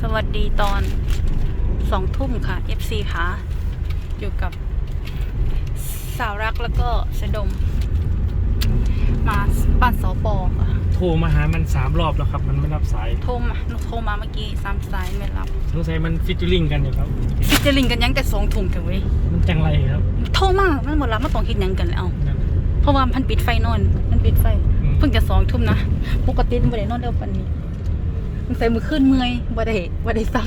สวัสดีตอนสองทุ่มค่ะ FC ค่ะอยู่กับสาวรักแล้วก็สะดม มาบ้านสอปอค่ะโทรมาหามันสามรอบแล้วครับ มันไม่รับสายโทรมาโทรมาเมื่อกี้สามสายไม่รับสงสัยมันฟิชเชอร์ลิงกันอยู่ครับฟิชเจอริงกันยังแต่สองทุ่มถึงเว้ยมันจังไรครับโทรมามันหมดแล้วมันต้องคิดหยังกันแล้วนั่นเพราะว่ามันปิดไฟนอน มันปิดไฟอืมเพิ่งจะสองทุ่มนะปกติมันบ่ได้นอนเร็วปานนี้มัน ใส่มือขึ้นเมื่อยบ่ได้บ่ได้ซ้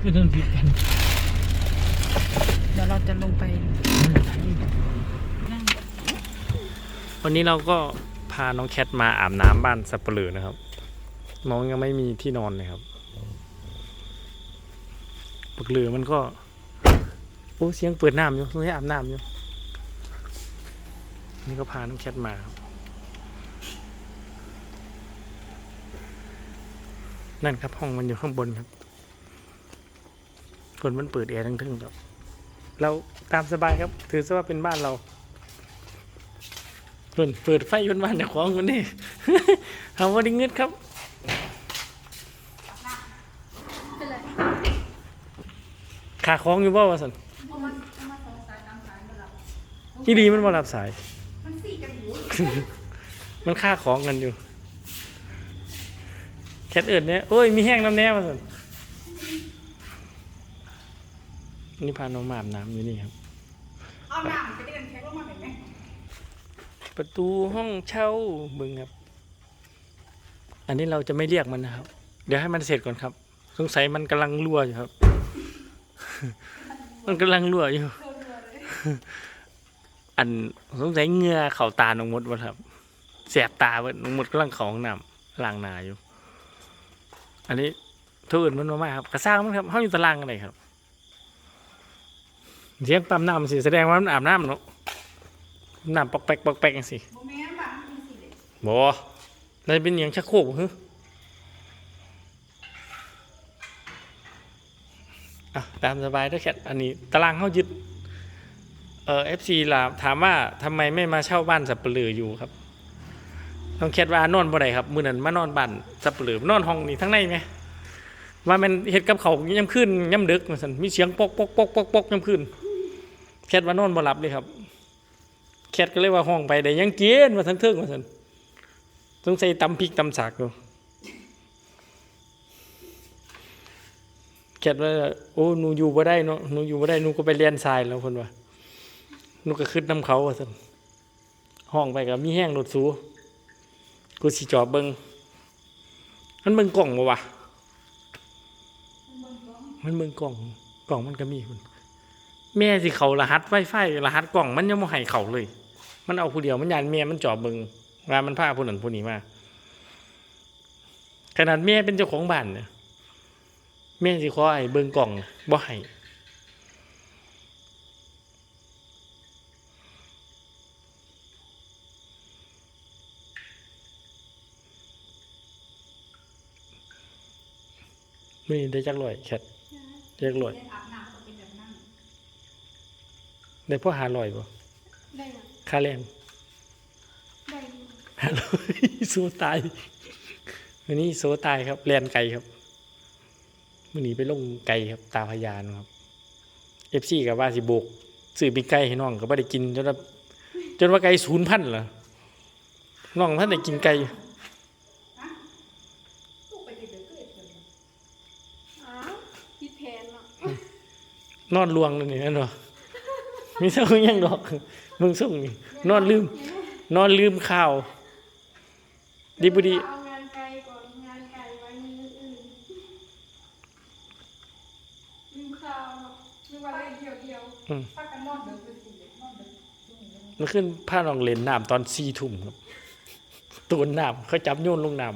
คือเรื่องผิดกันำเดี๋ยวเราจะลงไปนั่งวันนี้เราก็พาน้องแคทมาอาบน้ำบ้านสับปะเหลือนะครับ น้องยังไม่มีที่นอนเลยครับปักเหลือมันก็โอ้เสียงเปิดน้ำอยู่สงสัยอาบน้ำอยู่นี่ก็พาน้องแคทมาครับ นั่นครับห้องมันอยู่ข้างบนครับ คนมันเปิดแอร์ทั้งทึ่งครับ เราตามสบายครับ ถือซะว่าเป็นบ้านเราเปิดเปิดไฟบนบ้านเจ้าของคนนี้ทำว่าดิ้งเงิดครับขาคล้องอยู่บ่าวะสันที่ดีมันบ่รับสาย มันค่าของกันอยู่ แคทเอิดเนี่ยโอ้ยมีแห้งน้ำแน่มาสันนี่พาน้องมาอาบน้ำอยู่นี่ครับ เอาน้ำจะได้กันแค่ว่ามาเห็นไหมประตูห้องเช่าบึงครับ อันนี้เราจะไม่เรียกมันนะครับ เดี๋ยวให้มันเสร็จก่อนครับ สงสัยมันกำลังรั่วอยู่ครับ มันกำลังรั่วอยู่ อันสงสัยเหงือเข่าตาน้องมดวะครับแสบตาเวะน้องมดกำลังเของน้ำล้างหนาอยู่ อันนี้ทุอื่นมันมามากครับกระซ่างมันครับห้องอยู่ตารางกันเลยครับเสียงปั๊มน้ำสิแสดงว่ามันอาบน้ำเนาะน้ำปอกแปกปอกแปกสิโบ้านมันมีสิเด็ดบ่นั่นเป็นอหย่างชักโครกฮึอะตามสบายด้วยแคทอันนี้ตารางเขายึดเอ่อ FC ล่ะถามว่าทำไมไม่มาเช่าบ้านสับปะเหลืออยู่ครับ ต้องแคทว่านอนบ่ได้ครับ มื้อนั้นมานอนบ้านสับเหลือนอนห้องนี้ทั้งในไหมว่ามันเฮ็ดกับเขาย่ำขึ้นย่ำดึกมาซั่นมีเสียงปกปกปกปกปกย่ำขึ้นแคทว่านอนบ่หลับเลยครับ แคทก็เลยว่าห้องไปได้ยังเกียนมาทั้งเทิงมาสันต้องใส่ตำพริกตำสากอยู่แคทว่าโอ้หนูอยู่บ่ได้เนาะหนูอยู่บ่ได้หนูก็ไปเรียนทรายแล้วคนว่าหนูก็ขึ้นน้ำเขาว่าสันห้องไปกับมีแห้งรถสู กูสิจอบเบิงมันเบิงกล่องบ่วะมันเบิงกล่องกล่องมันก็มีคุณแม่สิเขารหัสไวไฟรหัสกล่องมันยังไม่ให้เขาเลย มันเอาผู้เดียวมันยานแม่มันจอบเบิงว่ามันพาผู้นั้นผู้นี้มาขนาดแม่เป็นเจ้าของบ้านเนี่ยแม่สิขอไอ้เบิงกล่องบ่ให้ ไม่ได้จักรลอยแคทจักรลอยเล่นอาบน้ำก็เป็นแบบนั้นได้พ่อหาลอยบ่ได้ยังค่าแรงได้อยู่หาลอยโซตายวันนี้โซตายครับแลนไกลครับมื่อนี้ไปลงไกลครับ ตาพยานครับเอฟซีกับว่าสิโบกซื้อปีกไก่ให้น้องก็ไม่ได้กินจนว่าจนว่าไก่ศูนย์พันเหรอน้องท่านได้กินไก่ลูกไปเด็กๆก็เด็กเลย อ้าวพี่แพนเนาะ นอนลวงเลยนี่นั่นเหรอมีเท่ายังดอกมึงส่งนี่นอนลืม นอนลืมข้าว ดีบุดีเอางานไกลก่อนงานไกลไว้มืออื่นลืมข้าวเนาะนึกว่าได้เดียวเดียวถ้ากันนอนเด็กเป็นสิเด็กนอนเด็กมันขึ้นผ้าลองเล่นน้ำตอนสี่ทุ่มครับตูนน้ำเขาจับโยนลงน้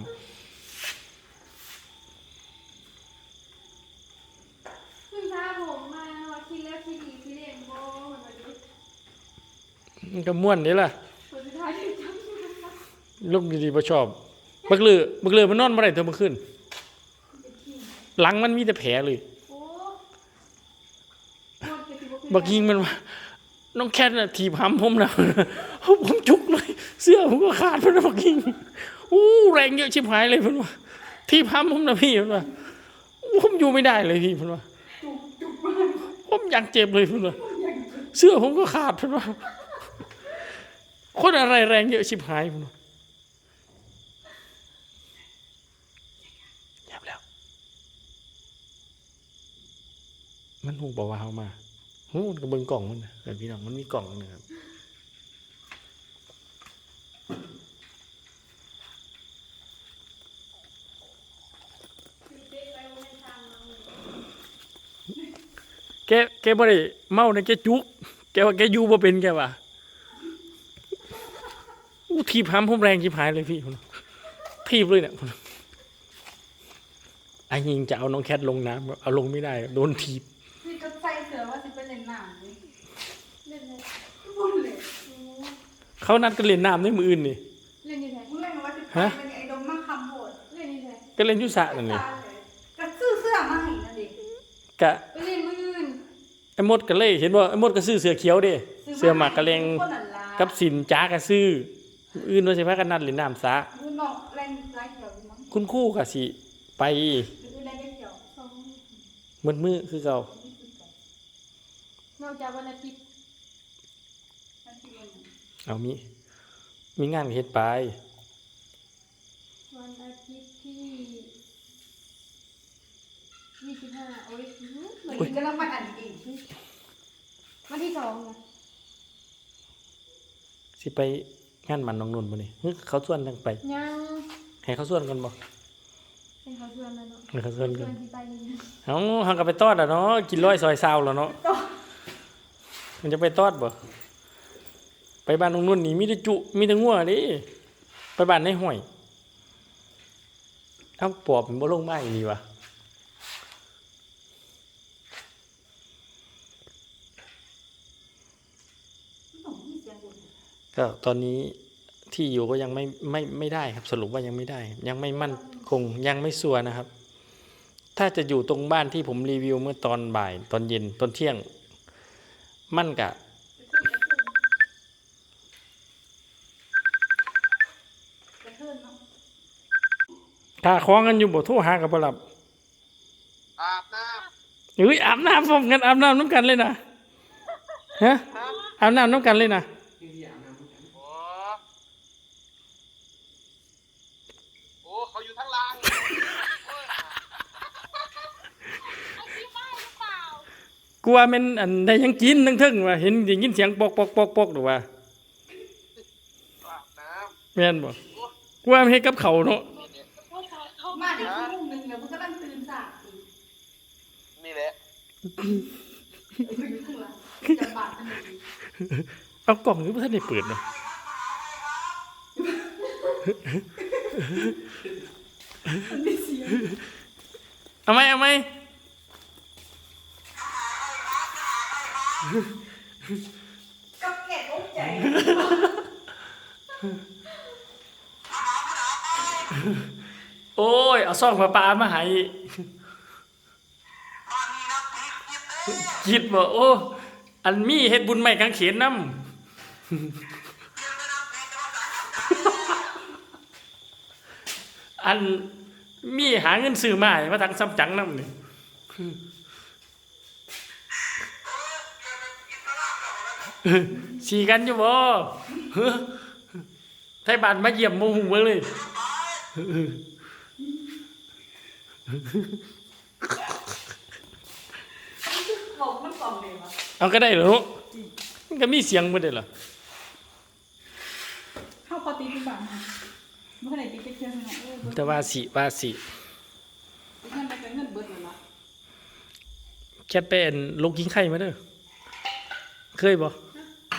เพิ่งพาผมมาว่าคิดแล้วคิดดีคิดเล่นโบเหมือนมาดูำ มันก็ม่วนนี่ล่ะผลสุดท้ายที่จำได้ว่าลูกดีๆบ่ชอบบักเลือบักเลือมันนอนบ่ได้ตัวมันขึ้นเป็นขี้หลังมันมีแต่แผลเลยโอ้หมดไปสิเป็นบักยิงมันว่าน้องแคทน่ะถีบหำผมนะผมจุกเลย เสื้อผมก็ขาดเพิ่นนะบักยิงอู้แรงเยอะชิบหายเลยเพิ่นว่าถีบหำผมนะพี่เพิ่นว่าผมอยู่ไม่ได้เลยพี่เพิ่นว่าผมอยากเจ็บเลยเพิ่นว่าเสื้อผมก็ขาดเพิ่นว่า คนอะไรแรงเยอะชิบหายเพิ่นว่ายับแล้ว มันหูบอกว่าเฮามาหูมันก็เบิ่งกล่องมันนะเออพี่น้องมันมีกล่องนึงครับแกแกบ่ได้เมาเนะแกจุก แกว่าแกอยู่บ่เป็นแกว่า ทีบหามผมแรงชิบหายเลยพี่ผมทีบเลยเนี่ยผมไอ้ยิงจะเอาน้องแคทลงน้ำเอาลงไม่ได้ โดนทีบนี่ก็ใส่เสือว่าสิเป็นเล่นน้ำนี่เล่นเลยบุญเลยเขานัดกันเล่นน้ำในมืออื่นนี่เล่นยังไงมึงเล่นว่าสิฮะเป็นไอ้ดงมะคำโหดเล่นยังไงก็เล่นอยุสระนั่นนี่ก็ซื้อเสื้อมาให้นั่นดิกะไปเล่นมืออื่นไอ้มดก็เลยเห็นว่าไอ้มดก็ซื้อเสือเขียวเด้เสือหมากกระเลงคนนั้นล่ะกับสินจ้าก็ซื้อมื้อ อื่นว่าสิพากันนัดเล่นน้ำซะมึงน้องเล่นไรเขียวอยู่มั้งคุณครู่ก็สิ ไปหรือเล่นเขียวสองมืดมือคือเก่า นอกจากวันอาทิตย์นั่นคือวันนั้นเอามี มีงานก็เฮ็ดไป วันอาทิตย์ที่ยี่สิบห้าโอ้ยเหมือนมึงก็ต้องมาอ่านอีกวันที่สองนะสิไป งานมันน้องนุ่นบ่นี่ฮึเขาชวนจังไป ยังให้เขาชวนกันบ่เป็นเขาชวนแล้วเนาะให้เขาชวนชกัวนนที่ไปเลยเอ้าเฮาก็ไปตอดอะเนาะกินร้อยซอยซาวแล้วเนาะมันจะไปตอดบ่ ไปบ้านน้องนุ่นนี่มีแต่จุมีแต่งัวเดิไปบ้านในห้วยถ้าปอบมันบ่ลงมาอีนี่วะ ต้องมีเสียงบุญ ก็ตอนนี้ที่อยู่ก็ยังไม่ไม่ไม่ได้ครับสรุปว่ายังไม่ได้ ยังไม่มั่นคงยังไม่สัวร์นะครับ ถ้าจะอยู่ตรงบ้านที่ผมรีวิวเมื่อตอนบ่าย ตอนเย็นตอนเที่ยง มั่นกะกระเทินเนาะถ้าคล้องกันอยู่บ่โทรหากับบ่หลับอาบน้เฮ้ยอาบน้ำพร้อมกันอาบน้ำน้ำกันเลยนะฮะอาบน้ำน้ำกันเลยนะำโอ้โอ้ เขาอยู่ทั้งล่างกลัวแมันอันได้ยังกินทั้งทึ่งว่าเห็นได้ยินเสียงปอกปอกปอกปอกหรือว่าอาบน้แม่นบ่กลัวมันเฮ็ดกับเขาวเนาะมาเดี๋ยวชั่วโมงหนึงเดี๋ยวมึงก็ต้องตื่นสายอีกำนี่แหละมึงอยู่ข้างหลังจะบาดทันทีเอากล่องหรือบ่ทันได้เปิดเนาะ มันไม่เสียงเอาไหมเอาไหมกับแกะอกใจโอ้ย เอาซ่องปลาปลามาให้คิดบ่โอ้ อันมีเฮ็ดบุญใหม่กางเขนนำ อันมีหาเงินซื้อมาให้มาทางซ้ำจังนำนี่สีกันอยู่บ่ไทยบ้านมาเยี่ยมหมู่หูเบิ่งเลยบอกมันกล่องเลยวะเอาก็ได้เหรอลูกมันก็มีเสียงบ่ได้เหรอเข้าปฏิบัติมา เมื่อไหร่ตีจะเที่ยวเนาะเออเบิดแต่ว่าสิว่าสิเงินไปเป็นเงินเบิดเลยนะแค่เป็นลกกินไข่มาเด้อเคยบ่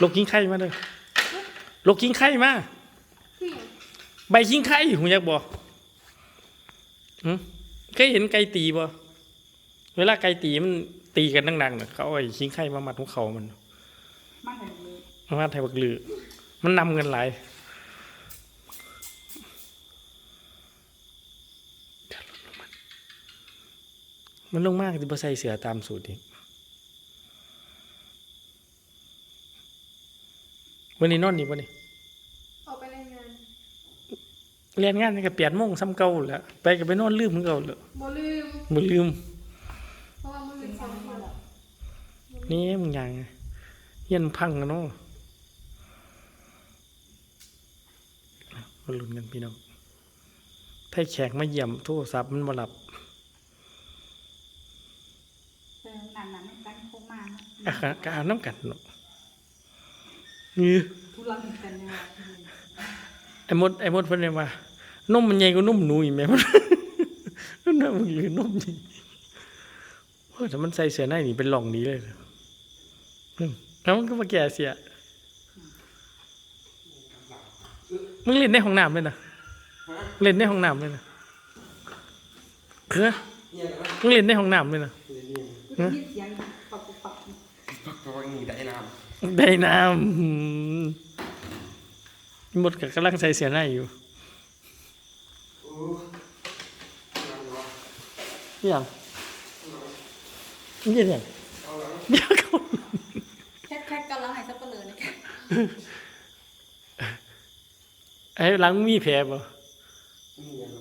ลกกินไข่มาเด้อลกกินไข่มาคือใบกินไข่หูอยากบ่หึเคยเห็นไก่ตีบ่เวลาไก่ตีมันตีกันดังๆน่ะเขาเอาไอ้กินไข่มามัดของเขามันมาเห็นเลยมามัดไทยบักลือมันนำเงินหลาย มันลงมากที่บ่ใส่เสือตามสูตรอีกวันนี้นอนนี่บ่นี่ออกไปรายงานเรียนงานก็แปดโมงซ้ำเก่าแหล้วไปก็ไปนอนลืมคือเก่าแล้วบ่ลืมบ่ลืม เพราะว่ามือสองคนนี่มึงยังไงเฮียนพังกันเนาะมาลุ้นกันพี่น้องไพ่แขกมาเยี่ยมโทรศัพท์มันบ่หลับ เอนั่นนั่นกันโคมาอะก็ก็เอาน้ำกันเนาะนี่ทุลังกันเนี่ยไอ้มดไอ้มดเพิ่นเนี่ยว่านมมันใหญ่กว่านมหนูอีกแม่มันน่ามึงอยู่นมนี่โอ้ยแต่มันใส่เสื้อในนี่เป็นหล่องนี้เลยนะอืมแล้วมันก็มาแก่เสียมึงเล่นในห้องน้ำเลยนะเล่นในห้องน้ำเลยนะเฮ้ยมึงเล่นในห้องน้ำเลยนะ ยินเสียงปักปักปักตัวนี้ได้น้ได้น้ำหมดกับกำลังใส่เสียหน้าอยู่ำโอ้น้ำวะนี่ยังนี่ยังเดี๋ยวก่อนแค่แค่กำลังให้สับเปลือเนี่ไอ้หลังมีแผลบ่นี่ยัง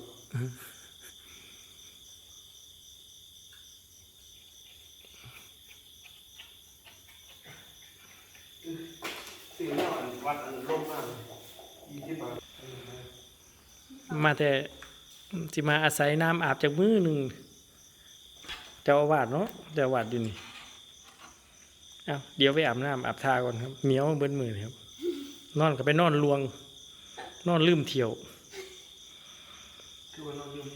สี่ห้าอันวัดอันร่มมากยี่สิบบามาแต่สิมาอาศัยน้ำอาบจากมือหนึ่งเจ้าอาวาสเนาะเจ้าอาวาสอยู่นี่เอาเดี๋ยวไปอาบน้ำอาบทาก่อนครับเหนียวเบิ้นมือครับ นอนก็ไปนอนลวง นอนลืมเที่ยวคือว่านอนอยุ่ง